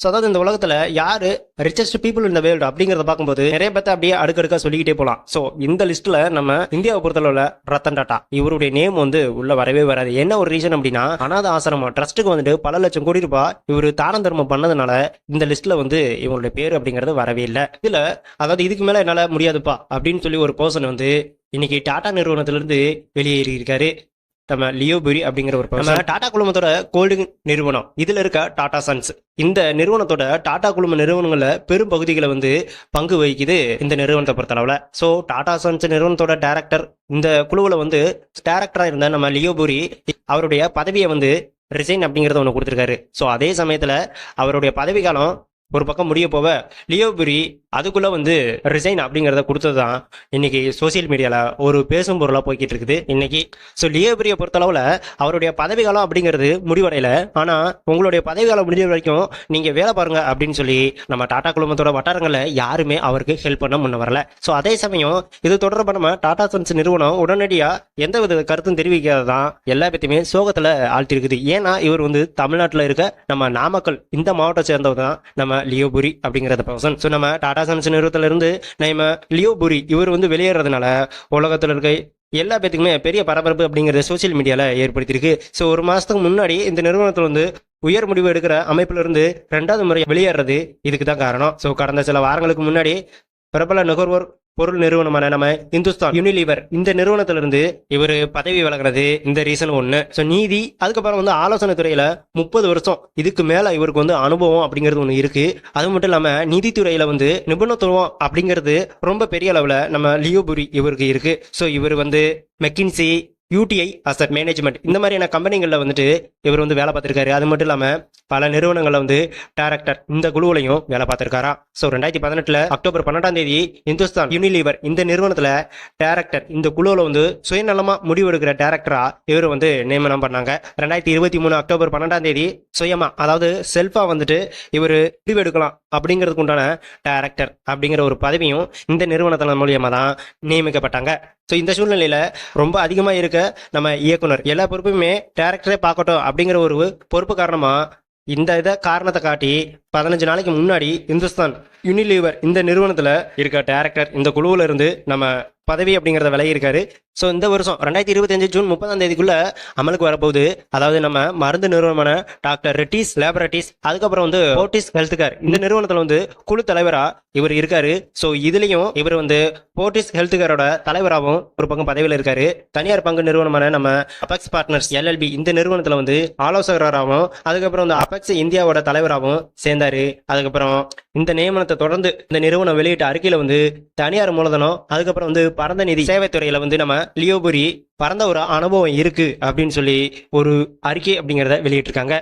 So அதாவது இந்த உலகத்தில் யார் ரிச்சஸ்ட் பீப்புள் இந்த வேர்ல்டு அப்படிங்கிறத பார்க்கும்போது நிறைய பேர்த்த அப்படியே அடுக்கடுக்கா சொல்லிக்கிட்டே போகலாம் ஸோ இந்த லிஸ்ட்டில் நம்ம இந்தியாவை பொறுத்தளவில் ரத்தன் டாட்டா இவருடைய நேம் வந்து உள்ள வரவே வராது. என்ன ஒரு ரீசன் அப்படின்னா அனாத ஆசிரமம் ட்ரஸ்ட்டுக்கு வந்துட்டு பல லட்சம் கோடி ரூபாய் இவர் தான தர்மம் பண்ணதுனால இந்த லிஸ்ட்டில் வந்து இவங்களுடைய பேர் அப்படிங்கிறது வரவே இல்லை. இதில் அதாவது இதுக்கு மேலே என்னால் முடியாதுப்பா அப்படின்னு சொல்லி ஒரு பர்சன் வந்து இன்னைக்கு டாடா நிறுவனத்திலிருந்து வெளியேறியிருக்காரு. நம்ம லியோபுரி அப்படிங்கிற ஒரு நம்ம டாடா குழுமத்தோட கோல்டிங் நிறுவனம். இதுல இருக்க டாடா சன்ஸ் இந்த நிறுவனத்தோட டாடா குழும நிறுவனங்களில் பெரும் பகுதிகளை வந்து பங்கு வகிக்குது இந்த நிறுவனத்தை பொறுத்தளவுல. ஸோ டாடா சன்ஸ் நிறுவனத்தோட டேரக்டர் இந்த குழுவில் வந்து டேரக்டராக இருந்த நம்ம லியோபுரி அவருடைய பதவியை வந்து ரிசைன் அப்படிங்கறத ஒன்று கொடுத்துருக்காரு. ஸோ அதே சமயத்துல அவருடைய பதவி காலம் ஒரு பக்கம் முடிய போக லியோபுரி அதுக்குள்ள வந்து ரிசைன் அப்படிங்கிறத கொடுத்தது தான் இன்னைக்கு சோசியல் மீடியால ஒரு பேசும் பொருளா போய்கிட்டு இருக்குது. இன்னைக்கு ஸோ லியோபுரியை பொறுத்தளவுல அவருடைய பதவி காலம் அப்படிங்கிறது முடிவடையல. ஆனா உங்களுடைய பதவி காலம் முடிஞ்ச வரைக்கும் நீங்க வேலை பாருங்க அப்படின்னு சொல்லி நம்ம டாடா குழுமத்தோட வட்டாரங்களில் யாருமே அவருக்கு ஹெல்ப் பண்ண முன்ன வரல. ஸோ அதே சமயம் இது தொடர்பாக நம்ம டாடா சன்ஸ் நிறுவனம் உடனடியாக எந்த வித கருத்தும் தெரிவிக்காததான் எல்லா பேத்தையுமே சோகத்தில் ஆழ்த்திருக்குது. ஏன்னா இவர் வந்து தமிழ்நாட்டில் இருக்க நம்ம நாமக்கல் இந்த மாவட்டத்தை சேர்ந்தவர் தான் நம்ம லியோபுரி அப்படிங்கிறத பர்சன் ஸோ நம்ம டாடா சன்ஸ் நிறுவனத்துல இருந்து நம்ம லியோபுரி இவர் வந்து வெளியேறதுனால உலகத்துல இருக்க எல்லா பேத்துக்குமே பெரிய பரபரப்பு அப்படிங்கிறத சோஷியல் மீடியால ஏற்படுத்தியிருக்கு. ஸோ ஒரு மாசத்துக்கு முன்னாடி இந்த நிறுவனத்தில் வந்து உயர் முடிவு எடுக்கிற அமைப்புல இருந்து ரெண்டாவது முறை வெளியேறது இதுக்கு தான் காரணம். ஸோ கடந்த சில வாரங்களுக்கு முன்னாடி பிரபல நுகர்வோர் பொருள் நிறுவனமான நம்ம இந்துஸ்தான் யூனிலிவர் இந்த நிறுவனத்திலிருந்து இவர் பதவி விலகிறது இந்த ரீசன் ஒன்று ஸோ நீதி அதுக்கப்புறம் வந்து ஆலோசனை துறையில முப்பது வருஷம். இதுக்கு மேல இவருக்கு வந்து அனுபவம் அப்படிங்கிறது ஒன்று இருக்கு. அது மட்டும் இல்லாம நீதித்துறையில் வந்து நிபுணத்துவம் அப்படிங்கிறது ரொம்ப பெரிய அளவுல நம்ம லியோபுரி இவருக்கு இருக்கு. ஸோ இவர் வந்து மெக்கின்சி யூடிஐ அசட் மேனேஜ்மெண்ட் இந்த மாதிரியான கம்பெனிகளில் வந்துட்டு இவர் வந்து வேலை பார்த்துருக்காரு. அது மட்டும் இல்லாமல் பல நிறுவனங்களில் வந்து டேரக்டர் இந்த குழுவிலையும் வேலை பார்த்துருக்காரா? ஸோ ரெண்டாயிரத்தி பதினெட்டில் அக்டோபர் பன்னெண்டாம் தேதி இந்துஸ்தான் யூனிலீவர் இந்த நிறுவனத்தில் டேரக்டர் இந்த குழுவில் வந்து சுயநலமாக முடிவெடுக்கிற டேரக்டராக இவர் வந்து நியமனம் பண்ணாங்க. ரெண்டாயிரத்தி இருபத்தி மூணு அக்டோபர் பன்னெண்டாம் தேதி சுயமாக அதாவது செல்ஃபாக வந்துட்டு இவர் முடிவெடுக்கலாம். அப்படிங்கிறதுக்கு உண்டான டைரக்டர் அப்படிங்கிற ஒரு பதவியும் இந்த நிறுவனத்தின் மூலியமாக தான் நியமிக்கப்பட்டாங்க. ஸோ இந்த சூழ்நிலையில் ரொம்ப அதிகமாக இருக்க நம்ம இயக்குனர் எல்லா பொறுப்புமே டேரக்டரே பார்க்கட்டும் அப்படிங்கிற ஒரு பொறுப்பு காரணமாக இந்த இதை காரணத்தை காட்டி பதினஞ்சு நாளைக்கு முன்னாடி இந்துஸ்தான் யூனிலீவர் இந்த நிறுவனத்தில் இருக்க டேரக்டர் இந்த குழுவில் இருந்து நம்ம பதவி அப்படிங்கிறத விலகியிருக்காரு. ஸோ இந்த வருஷம் ரெண்டாயிரத்தி இருபத்தஞ்சு ஜூன் முப்பதாம் தேதிக்குள்ள அமலுக்கு வரப்போகுது. அதாவது நம்ம மருந்து நிறுவனமான டாக்டர் ரெட்டிஸ் லேபரட்டிஸ் அதுக்கப்புறம் வந்து போர்டிஸ் ஹெல்த் கேர் இந்த நிறுவனத்தில் வந்து குழு தலைவராக இவர் இருக்காரு. ஸோ இதுலேயும் இவர் வந்து போர்டிஸ் ஹெல்த் கேரோட தலைவராகவும் ஒரு பக்கம் பதவியில் இருக்காரு. தனியார் பங்கு நிறுவனமான நம்ம அபெக்ஸ் பார்ட்னர்ஸ் எல்எல்பி இந்த நிறுவனத்தில் வந்து ஆலோசகராகவும் அதுக்கப்புறம் வந்து அபெக்ஸ் இந்தியாவோட தலைவராகவும் சேர்ந்தாரு. அதுக்கப்புறம் இந்த நியமனத்தை தொடர்ந்து இந்த நிறுவனம் வெளியிட்ட அறிக்கையில் வந்து தனியார் மூலதனம் அதுக்கப்புறம் வந்து பரந்த நிதி சேவைத்துறையில வந்து நம்ம லியோபுரி பரந்த ஒரு அனுபவம் இருக்கு அப்படின்னு சொல்லி ஒரு அறிக்கை அப்படிங்கிறத வெளியிட்டிருக்காங்க.